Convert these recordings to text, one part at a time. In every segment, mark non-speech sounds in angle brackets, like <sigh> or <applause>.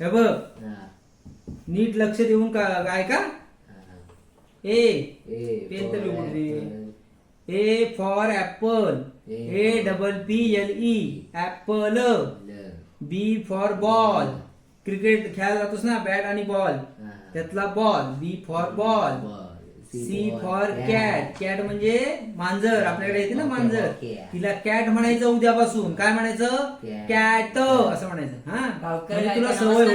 हे बघ. नीट लक्ष देऊन का काय का ए. पेन तरी A for apple A double P L E apple B for ball cricket खेळायला जातोस ना? बॅट आणि बॉल त्यातला ball B for ball C for cat cat म्हणजे मांजर. आपल्याकडे येते ना मांजर. तिला कॅट म्हणायचं उद्यापासून. काय म्हणायचं. कॅट असं म्हणायचं. हा? म्हणजे तुला? सवय.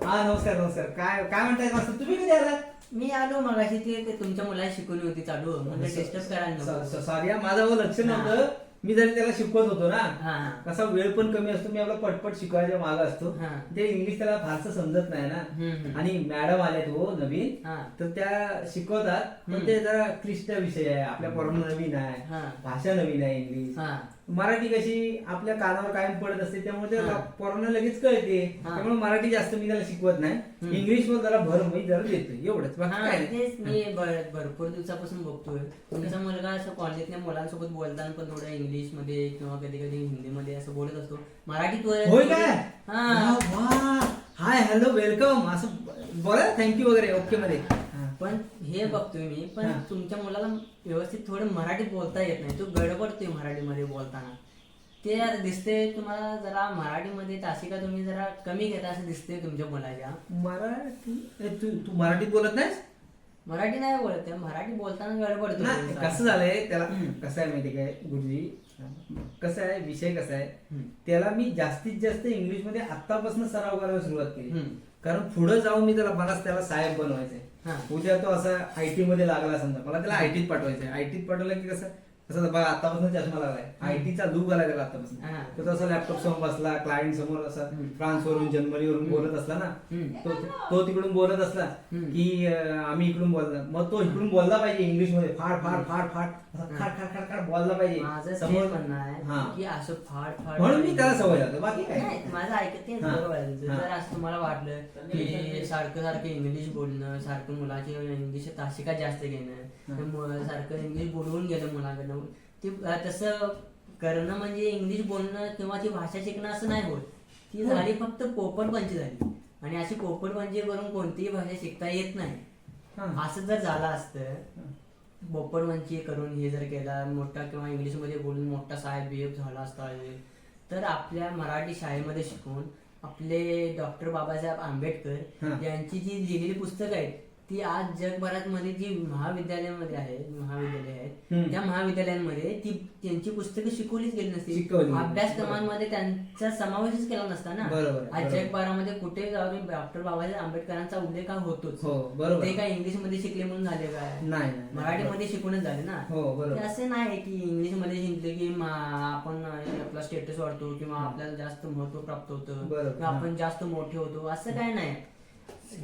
हा नमस्कार नमस्कार. काय काय म्हणताय मास्तर तुम्ही कधी आला मी आलो मगाशी ते ते तुमच्या मुलाला शिकवली होती चालू. म्हणजे डिस्टर्ब करायला. सॉरी माझा लक्ष नव्हतं. मी जरी त्याला शिकवत होतो ना हा हा. कसा वेळ पण कमी असतो मी आपला पटपट शिकवायच्या माग असतो हा. ते इंग्लिश त्याला फारसं समजत नाही ना हम्म. आणि मॅडम आल्या तो नवीन हा. तर त्या शिकवतात पण. ते जरा क्लिष्ट विषय आहे आपल्या पोरांना नवीन आहे हा. भाषा नवीन आहे इंग्लिश हा. मराठी कशी आपल्या कानावर कायम पडत असते त्यामुळे ते हा. पोरांना लगेच कळते हा. त्यामुळे मराठी जास्त मी त्याला शिकवत नाही. इंग्लिश वर जरा भर मी जरा देतो एवढंच बाकी हा, काय नाही. तेच मी भरपूर दिवसापासून बघतोय तुमचा मुलगा असं कॉलेजच्या मुलांसोबत बोलताना पण थोडं इंग्लिशमध्ये किंवा कधी कधी हिंदी मध्ये असं बोलत असतो मराठीत वर- होय काय हा वा, वा. हाय हॅलो वेलकम असं बोला थँक्यू वगैरे ओके मध्ये. पण हे बघतोय मी पण हा. तुमच्या मुलाला व्यवस्थित थोडं मराठीत बोलता येत नाही तो गडबडतोय मराठीमध्ये बोलताना ते आता दिसते तुम्हाला जरा मराठीमध्ये तासिका तुम्ही जरा कमी घेता असं दिसते तुमच्या मुलाच्या मराठी ए, तू तू मराठीत बोलत नाहीस मराठी नाही बोलत आहे, मराठी बोलताना गडबडतो नाही. कसं झालंय त्याला हम्म. कसं आहे माहिती काय गुरुजी कसं आहे विषय कसा आहे. त्याला मी जास्तीत जास्त इंग्लिशमध्ये आतापासून सराव करायला सुरुवात केली. कारण पुढे जाऊन मी त्याला मलाच त्याला साहेब बनवायचंय. उद्या तो असा आयटी मध्ये लागला समजा मला त्याला आयटीत पाठवायचंय आयटीत पाठवलं की कसं कसं बघा आतापासून चष्मा लागलाय. आयटीचा लूक आलाय त्याला आतापासून. तो तसा लॅपटॉप समोर बसला क्लायंट समोर असा हम्म. फ्रान्स वरून जर्मनी वरून बोलत असला ना. तो तो तिकडून बोलत असला. की आम्ही इकडून बोलणार. मग तो इकडून बोलला पाहिजे इंग्लिशमध्ये फाड फाड फाड. फाड खाड खाड खाड खाड बोलला पाहिजे. समोर की असं फाड फाड म्हणून मी त्याला सवय लावतो बाकी काय? नाही, माझं ऐकत हा. बरोबर. हा. असं तुम्हाला वाटलं की सारखं सारखं इंग्लिश बोलणं सारखं मुलाची इंग्लिश तासिका जास्त घेणं? सारखं इंग्लिश बोलवून गेलं मुलाकडनं. ते अं, तसं करणं म्हणजे इंग्लिश बोलणं किंवा ती भाषा शिकणं असं नाही होत ती हो. झाली फक्त पोपटपंची झाली आणि अशी पोपटपंची करून कोणतीही भाषा शिकता येत नाही हा. असं जर झालं असतं बोपडवंची करून हे जर केला मोठा किंवा इंग्लिशमध्ये बोलून मोठा साहेब बिहेव झाला असता तर आपल्या मराठी शाळेमध्ये शिकून आपले डॉक्टर बाबासाहेब. आंबेडकर यांची जी लिहिलेली पुस्तकं आहेत ती आज जगभरात मध्ये जी महाविद्यालयामध्ये आहेत महाविद्यालय आहेत. त्या महाविद्यालयांमध्ये ती त्यांची पुस्तकं शिकवलीच गेली नसती. अभ्यासक्रमांमध्ये त्यांचा समावेशच केला नसता ना. बरोबर, आज. जगभरामध्ये कुठे जाऊन डॉक्टर बाबासाहेब आंबेडकरांचा उल्लेख होतोच. हो बरोबर ते काय इंग्लिशमध्ये शिकले म्हणून झाले काय? नाही मराठीमध्ये शिकूनच झाले ना. हो असं नाही की इंग्लिशमध्ये शिकले की आपण आपला स्टेटस वाढतो किंवा आपल्याला जास्त महत्त्व प्राप्त होतं. आपण जास्त मोठे होतो. असं काय नाही.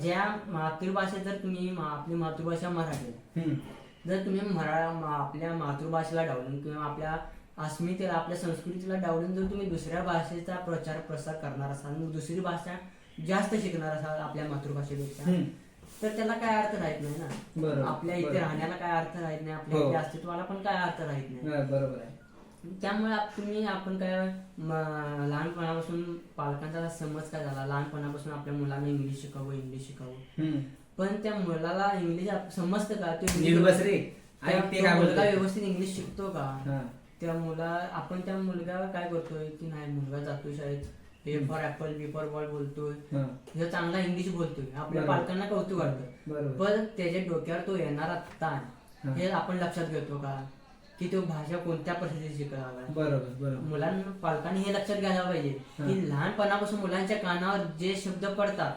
ज्या मातृभाषेत जर तुम्ही मा- आपली मातृभाषा मराठी आहे. हम्म. जर तुम्ही मरा मा- आपल्या मातृभाषेला डावलून किंवा आपल्या अस्मितेला आपल्या संस्कृतीला डावलून जर तुम्ही दुसऱ्या भाषेचा प्रचार प्रसार करणार असाल मग दुसरी भाषा जास्त शिकणार असाल आपल्या मातृभाषेपेक्षा हम्म. तर त्याला काय अर्थ राहत नाही ना बरोबर, आपल्या इथे बरोबर. राहण्याला काय अर्थ राहत नाही आपल्या हो. इथे अस्तित्वाला पण काय अर्थ राहत नाही हा, बरोबर आहे त्यामुळे तुम्ही आपण काय लहानपणापासून पालकांचा समज काय झाला? लहानपणापासून आपल्या मुलांना इंग्लिश शिकावं इंग्लिश शिकावं. पण त्या मुलाला इंग्लिश समजतं का? तो मुलगा. व्यवस्थित इंग्लिश शिकतो का? हा. त्या मुला आपण त्या मुलगा काय करतोय की नाही मुलगा जातोय शाळेत. A for apple B for ball बोलतोय. हा. हे चांगला इंग्लिश बोलतोय. आपल्या. पालकांना कौतुक वाटतं. पण त्याच्या डोक्यावर तो येणारा ताण हा. हे आपण लक्षात घेतो का? की तो भाषा कोणत्या परिस्थितीत शिकला बरोबर बरोबर. मुलांना पालकांनी हे लक्षात घ्यायला पाहिजे. की लहानपणापासून मुलांच्या कानावर जे शब्द पडतात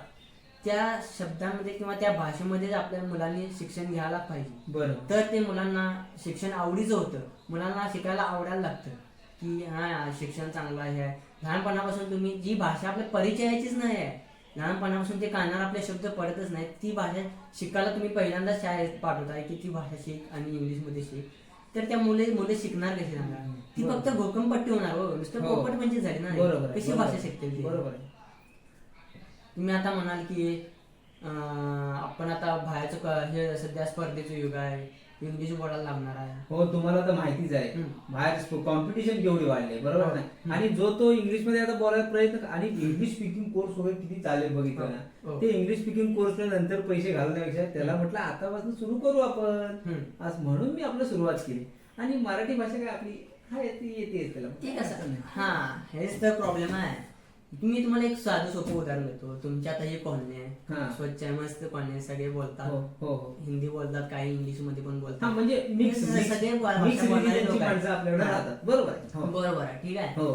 त्या शब्दामध्ये किंवा त्या भाषेमध्ये आपल्या मुलांनी शिक्षण घ्यायला पाहिजे. बरोबर. तर ते मुलांना शिक्षण आवडीचं होतं. मुलांना शिकायला आवडायला लागतं की हा शिक्षण चांगलं आहे. लहानपणापासून तुम्ही जी भाषा आपल्या परिचयाचीच नाही आहे. लहानपणापासून ते कानावर आपले शब्द पडतच नाही ती भाषा शिकायला तुम्ही पहिल्यांदा शाळेत पाठवताय की ती भाषा शिक आणि इंग्लिशमध्ये शिक. तर त्या मुले मुले शिकणार कशी सांगा ती. फक्त घोकंपट्टी होणार हो नुसतं हो. पोपट म्हणजे झाली ना कशी भाषा आहे. शिकतील ती? बरोबर आहे तुम्ही आता म्हणाल की अं, आपण आता बाहेरचं क- हे सध्या स्पर्धेचं युग आहे इंग्लिश बोलायला लागणार आहे. हो तुम्हाला तर माहितीच आहे. बाहेर कॉम्पिटिशन केवढी वाढली बरोबर हो. ना आणि जो तो इंग्लिशमध्ये आता बोलायला प्रयत्न आणि इंग्लिश स्पीकिंग कोर्स वगैरे किती चालेल बघितलं ना हो. ते इंग्लिश स्पीकिंग कोर्स नंतर पैसे घालण्यापेक्षा त्याला म्हटलं आतापासून सुरू करू आपण. आज म्हणून मी आपलं सुरुवात केली. आणि मराठी भाषा काय आपली हा येते येते. त्याला हा हेच तर प्रॉब्लेम आहे. मी तुम्हाला एक साधं सोपं उदाहरण देतो तुमच्या आता ही कॉलनी हा. आहे स्वच्छ आहे मस्त कॉलनी आहे सगळे हो बोलतात हो हो हिंदी बोलतात काही इंग्लिशमध्ये पण हा बोलतात म्हणजे मिक्स हे सगळे भाषा मिक्स बोलणारे रिलीजनची लोक आहेत. माणसं आपल्याकडे हा. राहतात बरोबर आहे हो. बरोबर आहे ठीक आहे हो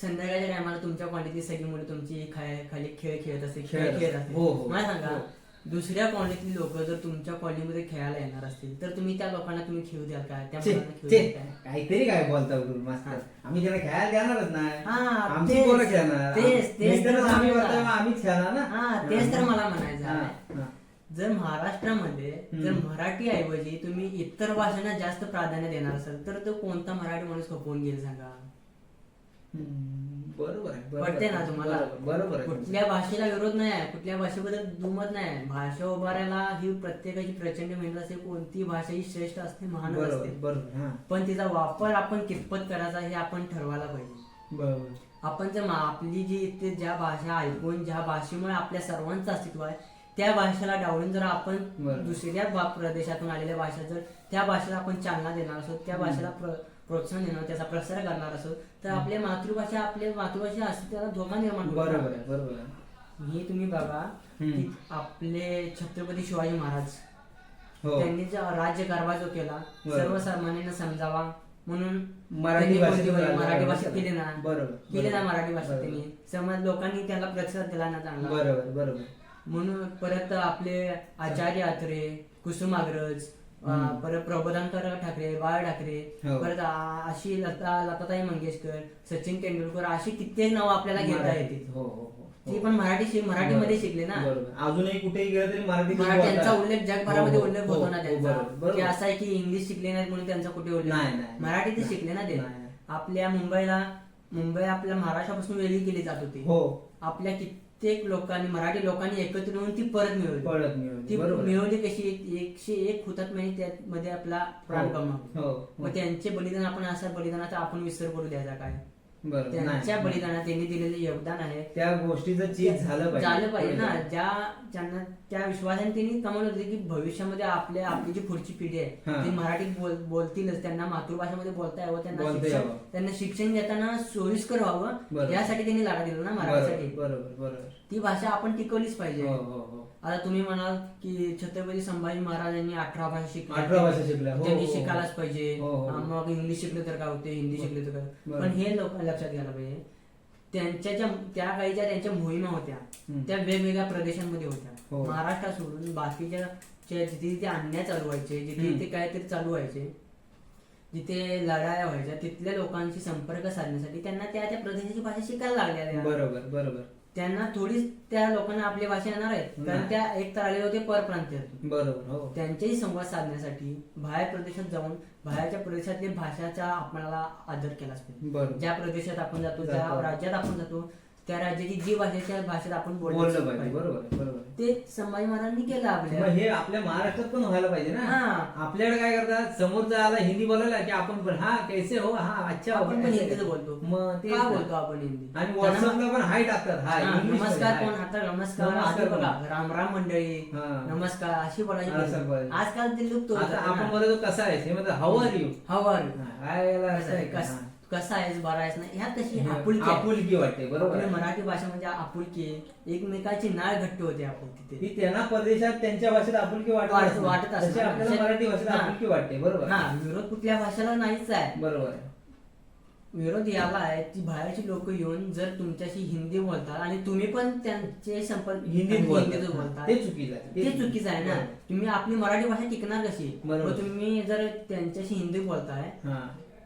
संध्याकाळच्या टायमाला तुमच्या क्वांटिटी सगळी मुलं तुमची खाय- खाली खेळ खेळत असते खेळ खेळत असते. असते हो, हो. मला सांगा हो. दुसऱ्या कॉलनीतली लोक जर तुमच्या कॉलनीमध्ये खेळायला येणार असतील तर तुम्ही त्या लोकांना तुम्ही खेळू द्याल का? त्या छे, मुलांना खेळू छे, द्याल काय काहीतरी काय बोलता गुरु हा. मास्तर आम्ही त्यांना खेळायला देणारच नाही. हा, आमची तेच, पोरं खेळणार. तेच, तर आम्ही मला- करतोय, मग आम्हीच खेळणार ना. हा तेच तर मला म्हणायचं हा, आहे. हा. जर महाराष्ट्रामध्ये जर हम्म. मराठी ऐवजी तुम्ही इतर भाषांना जास्त प्राधान्य देणार असाल तर तो कोणता मराठी माणूस खपवून घेईल सांगा? हम्म, बरोबर आहे आहे. ना तुम्हाला बरोबर- आहे कुठल्या भाषेला विरोध नाही आहे कुठल्या भाषेबद्दल दुमत नाही आहे. भाषा उभारायला ही प्रत्येकाची प्रचंड मेहनत असते कोणती भाषा ही श्रेष्ठ असते महान असते पण तिचा वापर आपण कितपत करायचा हे आपण ठरवायला पाहिजे बरोबर आपण जर आपली जी इथे ज्या भाषा ऐकून ज्या भाषेमुळे आपल्या सर्वांचं अस्तित्व आहे त्या भाषेला डावलून जर आपण. दुसऱ्या प्रदेशातून आलेल्या भाषा जर त्या भाषेला आपण चालना देणार असो त्या भाषेला प्रोत्साहन देणार त्याचा प्रसार करणार असो तर आपल्या मातृभाषा आपल्या मातृभाषा अस्तित्वाला धोका निर्माण होतो. बरोबर आहे बरोबर आहे हे तुम्ही बघा. की आपले छत्रपती शिवाजी महाराज हो त्यांनी जो राज्यकारभार जो केला बरोबर. सर्वसामान्यांना समजावा म्हणून मराठी त्यांनी भाषेत कोणती झालं. मराठी भाषेत केली ना बरोबर. केली ना बरोबर. मराठी भाषेत बरोबर. त्यांनी समाज लोकांनी त्याला प्रतिसाद दिला ना चांगला बरोबर बरोबर म्हणून परत आपले आचार्य आत्रे कुसुमाग्रज. परत प्रबोधानकर ठाकरे बाळ ठाकरे हो. परत अशी लता लताताई मंगेशकर सचिन तेंडुलकर अशी कित्येक नाव आपल्याला घेता. येतील हो हो ती पण मराठी मराठीमध्ये. शिकले ना अजूनही कुठेही गेलं तरी मराठी मरा- त्यांचा उल्लेख जगभरामध्ये उल्लेख होतो ना त्यांचा. की असं आहे की इंग्लिश शिकले नाहीत म्हणून त्यांचा कुठे उल्लेख नाही, नाही. नाही, मराठी ते नाही. शिकले ना ते नाही. आपल्या मुंबईला मुंबई आपल्या महाराष्ट्रापासून वेगळी केली जात होती हो आपल्या कित्येक लोकांनी मराठी लोकांनी एकत्र येऊन ती परत मिळवली पळत मिळवली. ती बरोबर. मिळवली कशी एकशे एक हुतात्म्याने त्यामध्ये आपला प्राण हो. गमावले हो हो. मग त्यांचे बलिदान आपण असा बलिदानाचा आपण विसर करू द्यायचा काय बरोबर. त्यांच्या नाही. बलिदानात त्यांनी दिलेले योगदान आहे. त्या गोष्टीचं चीज झालं पाहिजे. झालं पाहिजे. ना ज्या ज्यांना त्या विश्वासाने त्यांनी कमावलं होते की भविष्यामध्ये आपल्या आपली जी पुढची पिढी हा. आहे ती मराठीत बोल बोलतीलच. त्यांना मातृभाषेमध्ये बोलता यावं त्यांना बोलता शिक्षण यावं. त्यांना शिक्षण घेताना सोयीस्कर व्हावं बरोबर. यासाठी त्यांनी लढा दिला ना मराठीसाठी. बरोबर बरोबर बरोबर. ती भाषा आपण टिकवलीच पाहिजे. हो हो हो. आता तुम्ही म्हणाल की छत्रपती संभाजी महाराजांनी अठरा भाषा शिकल्या अठरा भाषा शिकल्या. हो, त्यांनी हो, हो. शिकायलाच पाहिजे हो, हो. हा, मग इंग्लिश शिकलं तर काय होते हिंदी शिकलं तर काय. पण हे लोक लक्षात घ्यायला पाहिजे त्यांच्या ज्या त्या काळीच्या त्यांच्या मोहिमा होत्या हम्म. त्या वेगवेगळ्या प्रदेशांमध्ये हो. होत्या महाराष्ट्र सोडून बाकीच्या ज्या जिथे जिथे अन्याय चालू व्हायचे जिथे हम्म. जिथे काहीतरी चालू व्हायचे जिथे लढाया व्हायच्या तिथल्या लोकांशी संपर्क साधण्यासाठी त्यांना त्या त्या प्रदेशाची भाषा शिकायला लागल्या बरोबर बरोबर त्यांना थोडीच त्या लोकांना आपली भाषा येणार आहे कारण. त्या एक तर आले होते परप्रांतीयातून बरोबर हो त्यांच्याही संवाद साधण्यासाठी बाहेर प्रदेशात जाऊन बाहेरच्या प्रदेशातल्या भाषाचा आपल्याला आदर केलाच पाहिजे बरोबर ज्या प्रदेशात आपण जातो ज्या. राज्यात आपण जातो त्या राज्याची जी भाषा आहे, त्या भाषेत आपण बोललं पाहिजे बरोबर बरोबर. ते संभाजी महाराजांनी केलं मग आपल्या हे आपल्या महाराष्ट्रात पण व्हायला पाहिजे ना हा. आपल्याकडे काय करतात समोरचा आला हिंदी बोलायला की आपण पण हा कैसे हो हा अच्छा हो, आपण पण ऐसे. हिंदीच बोलतो मग ते का बोलतो आपण हिंदी आणि व्हॉट्सअपला पण हाय टाकतात हाय हा, इंग्लिश नमस्कार कोण हाय. आता नमस्कार नमस्कार आधी बघा कोण? राम राम मंडळी हा. नमस्कार अशी बोलायची असं पद्धत. बोलायचं. आजकाल ते लुप्त होत आता आपण बोलतो कसा आहेस हे म्हणतात हाऊ आर यू हवा हाय याला असं आहे का? हा. कसा आहेस बरा आहेस ना ह्या कशी हे आपुलकी आहे. आपुलकी वाटते बरोबर आपली आहे. मराठी भाषा म्हणजे आपुलकी आहे. एकमेकाची नाळ घट्ट होते आपण तिथे ती त्यांना परदेशात त्यांच्या भाषेत आपुलकी वाटत वाटत- असते. वाटत असते. तशी आपल्याला मराठी भाषेत हा. आपुलकी वाटते बरोबर हा विरोध कुठल्या भाषेला नाहीच आहे बरोबर आहे. विरोध याला आहे की बाहेरची लोक येऊन जर तुमच्याशी हिंदी बोलतात आणि तुम्ही पण त्यांचे संपर्क हिंदीत बोलतात. ते चुकीचं आहे. ते चुकीचं आहे ना बरोबर. तुम्ही आपली मराठी भाषा टिकणार कशी बरोबर. मग तुम्ही जर त्यांच्याशी हिंदी बोलताय हा.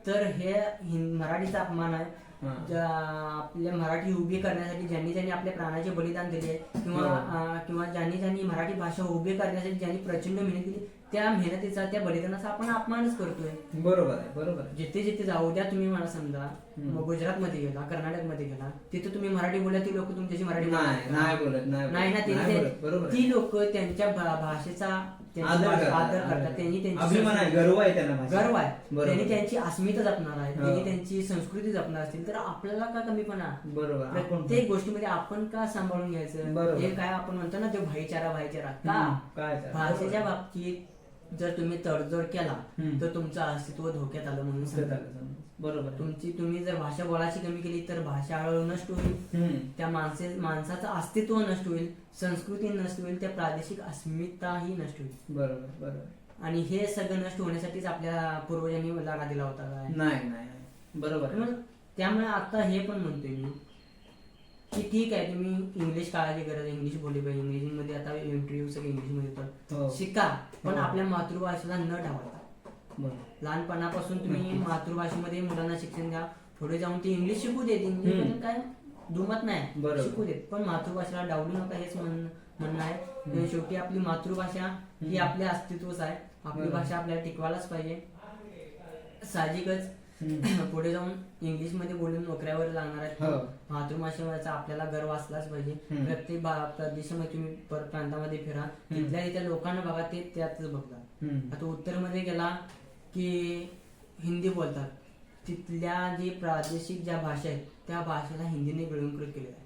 तर हे हिं- मराठीचा अपमान आहे हा. ज्या आपल्या मराठी उभी करण्यासाठी ज्यांनी ज्यांनी आपल्या प्राणाचे बलिदान दिले किंवा. अं, किंवा ज्यांनी ज्यांनी मराठी भाषा उभी करण्यासाठी ज्यांनी प्रचंड मेहनत केली त्या मेहनतीचा त्या बलिदानाचा आपण अपमानच करतोय बरोबर आहे बरोबर आहे जिथे जिथे जाऊ द्या तुम्ही मला समजा हम्म. गुजरात मध्ये गेला कर्नाटकमध्ये गेला तिथे तुम्ही मराठी बोलला ती लोक तुमच्याशी मराठी नाही बोलत नाही नाही ना बोलत, ते- नाही ते- बोलत, बरोबर आहे. ती लोक त्यांच्या भा- भाषेचा आदर भाषा- करतात, आदर करतात. त्यांनी त्यांची अभिमान आहे. संस्कृती- गर्व आहे त्यांना. गर्व आहे. बरोबर. त्यांनी त्यांची अस्मिता जपणार आहे. हो. त्यांनी त्यांची संस्कृती जपणार असतील तर आपल्याला का कमीपणा? बरोबर. आपण प्रत्येक गोष्टीमध्ये आपण का सांभाळून घ्यायचं? बरोबर. हे काय आपण म्हणतो ना ते भाईचारा भाईचारा. का? हम्म, काय ते? भाषेच्या बाबतीत जर तुम्ही तडजोड केला. तर तुमचं अस्तित्व धोक्यात आलं म्हणून बरोबर. तुमची तुम्ही जर भाषा बोलायची कमी केली तर भाषा हळूहळू नष्ट होईल. त्या माणसे माणसाचं अस्तित्व नष्ट होईल संस्कृती नष्ट होईल त्या प्रादेशिक अस्मिताही नष्ट होईल बरोबर बरोबर आणि हे सगळं नष्ट होण्यासाठीच आपल्या पूर्वजांनी लढा दिला होता नाही नाही. बरोबर त्यामुळे आता हे पण म्हणतोय मी ठीक आहे तुम्ही इंग्लिश काळाची गरज आहे इंग्लिश बोलली पाहिजे इंग्लिशमध्ये आता इंटरव्ह्यू सगळे इंग्लिशमध्ये हो. होतात शिका पण हो. आपल्या मातृभाषेला न डावता. लहानपणापासून तुम्ही मातृभाषेमध्ये मुलांना शिक्षण द्या पुढे जाऊन ते इंग्लिश शिकू देत इंग्लिश काय दुमत नाही. शिकू देत पण मातृभाषेला डावलू नका हेच म्हण- म्हणणं आहे शेवटी आपली मातृभाषा ही. आपल्या अस्तित्वच आहे आपली. भाषा आपल्याला टिकवायलाच पाहिजे साहजिकच. <clears throat> पुढे जाऊन इंग्लिशमध्ये बोलून नोकऱ्यावर लागणार हो. मातृभाषेचा आपल्याला गर्व असलाच पाहिजे. प्रत्येक प्रदेशामध्ये तुम्ही पर- प्रांतामध्ये फिरा. तिथल्या तिथल्या लोकांना बघा ते त्याच बघतात. आता उत्तरमध्ये गेला की हिंदी बोलतात. तिथल्या जे प्रादेशिक ज्या भाषा आहेत त्या भाषेला हिंदीने गिळंकृत केलेलं आहे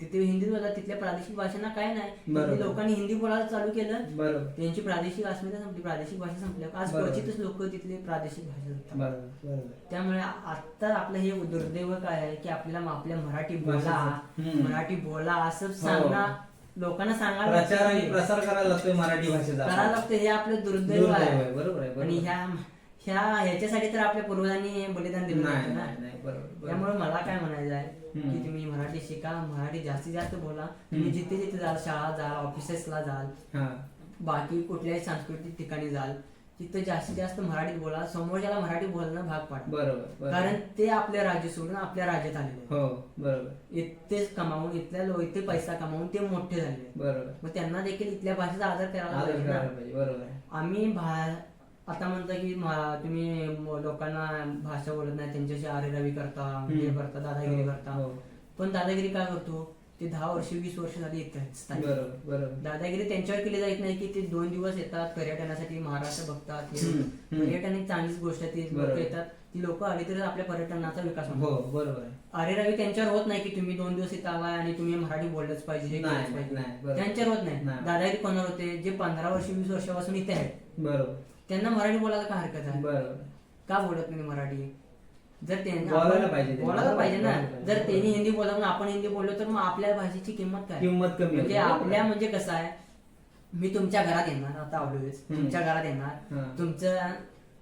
तिथे हिंदी बोलतात तिथल्या प्रादेशिक भाषांना काय नाही बरोबर. लोकांनी हिंदी बोलायला चालू केलं बरोबर त्यांची प्रादेशिक अस्मिता संपली प्रादेशिक भाषा संपल्या आज बरोबर. क्वचितच लोक तिथले प्रादेशिक भाषा. बरोबर बरोबर त्यामुळे आता आपलं हे दुर्दैव काय आहे की आपल्याला आपल्या मराठी बोला भाषेचं. हम्म. हो. मराठी बोला असं सांगणं लोकांना सांगायला प्रचार आणि. प्रसार करायला लागतोय मराठी भाषेचा करायला लागतं हे आपलं दुर्दैव दुर्दैव आहे, आहे बरोबर आहे, बरोबर. आणि ह्या ह्या ह्याच्यासाठी तर आपल्या पूर्वजांनी बलिदान दिलं नाही नव्हतं ना. नाही नाही बरोबर बरोबर. त्यामुळे मला काय म्हणायचं आहे हम्म. की तुम्ही मराठी शिका मराठी जास्तीत जास्त बोला तुम्ही. जिथे जिथे जाल शाळा जाल ऑफिसेसला जाल हा बाकी कुठल्याही सांस्कृतिक ठिकाणी जाल तिथं जास्तीत जास्त मराठीत बोला समोरच्याला मराठी बोलणं भाग पाडा बरोबर बरोबर. कारण ते आपल्या राज्य सोडून आपल्या राज्यात आलेले आहेत. हो बरोबर इथेच कमावून इथल्या लो इथे पैसा कमावून ते मोठे झाले आहेत. बरोबर मग त्यांना देखील इथल्या भाषेचा आदर करायला आदर पाहिजे करायला ना पाहिजे बरोबर आहे आम्ही भा आता म्हणता की तुम्ही लोकांना भाषा बोलत नाही त्यांच्याशी आरेरावी करता हे. करता दादागिरी हो, करता. हो. पण दादागिरी काय करतो? ते दहा वर्ष वीस वर्ष झाली बरोबर दादागिरी त्यांच्यावर केली जात नाही की ते दोन दिवस येतात पर्यटनासाठी महाराष्ट्र बघतात हे. पर्यटन एक चांगलीच गोष्ट आहे ती लोक. येतात. ती लोक आली तरच आपल्या पर्यटनाचा विकास हो होतो बरोबर आहे. आरेरावी त्यांच्यावर होत नाही की तुम्ही दोन दिवस इथं आलाय आणि तुम्ही मराठी बोललंच पाहिजे हे. त्यांच्यावर होत नाही. नाही. दादागिरी कोणावर होते? जे पंधरा वर्ष वीस वर्षापासून इथे आहेत. बरोबर. त्यांना मराठी बोलायला काय हरकत आहे बरोबर का बोलत नाही मराठी जर त्यांनी बोलायला पाहिजे. बोलायला पाहिजे ना बोलायला पाहिजे. जर त्यांनी हिंदी बोला म्हणून आपण हिंदी बोललो तर मग आपल्या भाषेची किंमत काय किंमत कमी म्हणजे होते. आपल्या म्हणजे कसं आहे मी तुमच्या घरात येणार आता हम्म. तुमच्या घरात येणार हा. तुमचं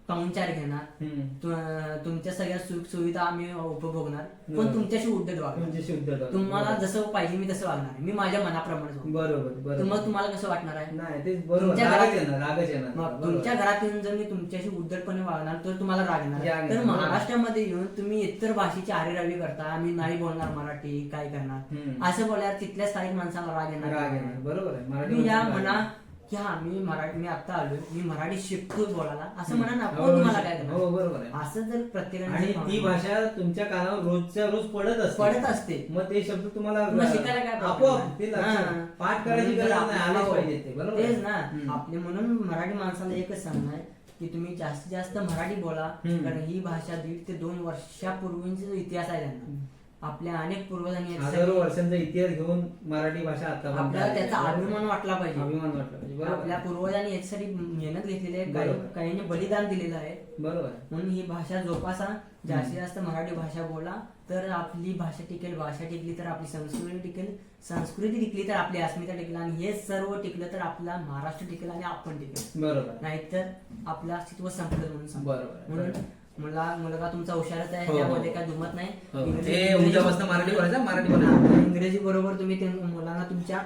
पाहुणचार घेणार. तु- तुमच्या सगळ्या सुख सुविधा आम्ही उपभोगणार पण. तुमच्याशी उद्धट वागणार. तुम्हाला जसं पाहिजे मी तसं वागणार मी माझ्या मनाप्रमाणे वागणार. बरोबर तर बरोबर मग तुम्हाला कसं वाटणार आहे नाही ते बरोबर तुमच्या रागच घरात- येणार रागच येणार मग बरोबर. तुमच्या घरात येऊन जर मी तुमच्याशी उद्धटपणे वागणार तर तुम्हाला राग येणार राग तर येणार. महाराष्ट्रामध्ये येऊन तुम्ही इतर भाषेची आरेरावी करता आम्ही नाही बोलणार मराठी काय करणार हम्म. असं बोलल्यावर तिथल्या स्थानिक माणसाला राग येणार राग येणार बरोबर आहे मराठी तुम्ही या माणसाला म्हणा राग की हा मी मराठी मी आता आलो मी मराठी शिकतो बोलायला असं. म्हणा ना हो, कोण तुम्हाला काय हो बरोबर आहे असं जर प्रत्येकाने आणि ती भाषा तुमच्या कानावर रोजच्या रोज पडत असते पडत असते मग ते शब्द तुम्हाला मग शिकायला काय problem आपोआप आहे? ते लक्षात हां. पाठ करायची म्हणून गरज जर नाही आपल्याला- आलेच पाहिजे ते बरोबर आहे? तेच ना. आपले म्हणून मराठी माणसाला एकच सांगणं आहे की तुम्ही जास्तीत जास्त मराठी बोला हम्म. कारण ही भाषा दीड ते दोन वर्षापूर्वीचा इतिहास आहे त्यांना आपल्या अनेक पूर्वजांनी याच्यासाठी- हजारो वर्षांचा इतिहास घेऊन मराठी भाषा आता आपल्याला त्याचा अभिमान वाटला पाहिजे. अभिमान वाटला पाहिजे. बरोबर. आपल्या आहे. पूर्वजांनी याच्यासाठी मेहनत घेतलेली आहे. काही. काहींनी बलिदान दिलेलं आहे. बरोबर. आहे. म्हणून ही भाषा जोपासा. जास्तीत जास्त मराठी भाषा बोला. तर आपली भाषा टिकेल भाषा टिकली तर आपली संस्कृती टिकेल संस्कृती टिकली तर आपली अस्मिता टिकेल आणि हे सर्व टिकलं तर आपला महाराष्ट्र टिकेल आणि आपण टिकेल. बरोबर. आहे. नाहीतर आपलं अस्तित्व संपलं म्हणून सांगतो. बरोबर. आहे, म्हणून मुलगा तुमचा हुशारच आहे हो, हो. त्यामध्ये काय दुमत नाही हो. इंग्रजी- हे इंग्रजी- उद्यापासून मराठी बोलायचं, मराठी बोलायचं. इंग्रजी बरोबर तुम्ही मुलांना तुमच्या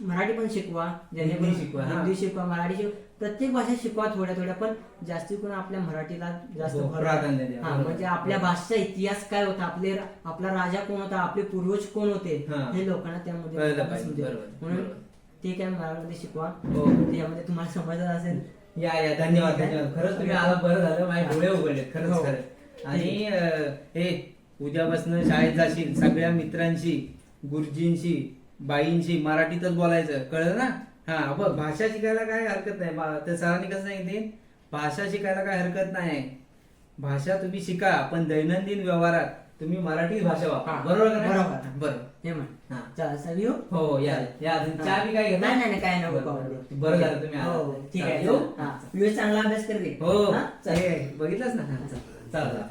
मराठी पण शिकवा जेणेकरून हिंदी शिकवा, हा. हिंदी शिकवा मराठी शिकवा प्रत्येक भाषा शिकवा थोड्या थोड्या पण जास्ती करून आपल्या मराठीला जास्त हो, भर प्राधान्य द्या. हा बरोबर. म्हणजे आपल्या भाषेचा इतिहास काय होता आपले आपला राजा कोण होता आपले पूर्वज कोण होते हा. हे लोकांना त्यामध्ये कळलं समजेल. पाहिजे, बरोबर, म्हणून बरोबर. ते काय मराठीमध्ये शिकवा हो. त्यामध्ये तुम्हाला समजत असेल या या धन्यवाद धन्यवाद. खरंच तुम्ही आला बरं झालं. माझे डोळे उघडले खरंच हो. खरं आणि अं, हे उद्यापासून शाळेत जाशील. सगळ्या मित्रांशी गुरुजींशी बाईंशी मराठीतच बोलायचं. कळलं ना? हा बघ भाषा शिकायला काय हरकत नाही. बा- त्या सरांनी कसं सांगितले? भाषा शिकायला काय हरकत नाही. भाषा तुम्ही शिका पण दैनंदिन व्यवहारात तुम्ही मराठी भाषा वापरा हा, बरोबर का नाही? बरोबर. बरोबर हे म्हण हा. चला सर येऊ हो या या अजून चहा बी काय घेता? नाही नाही नाही, काय नको बरं, पाहू. बरं. बरं झालं तुम्ही आलात. हो ठीक आहे येऊ? हा. व्यवस्थित चांगला अभ्यास करते हो हा? चल. हे, बघितलंच ना हा, चल. चला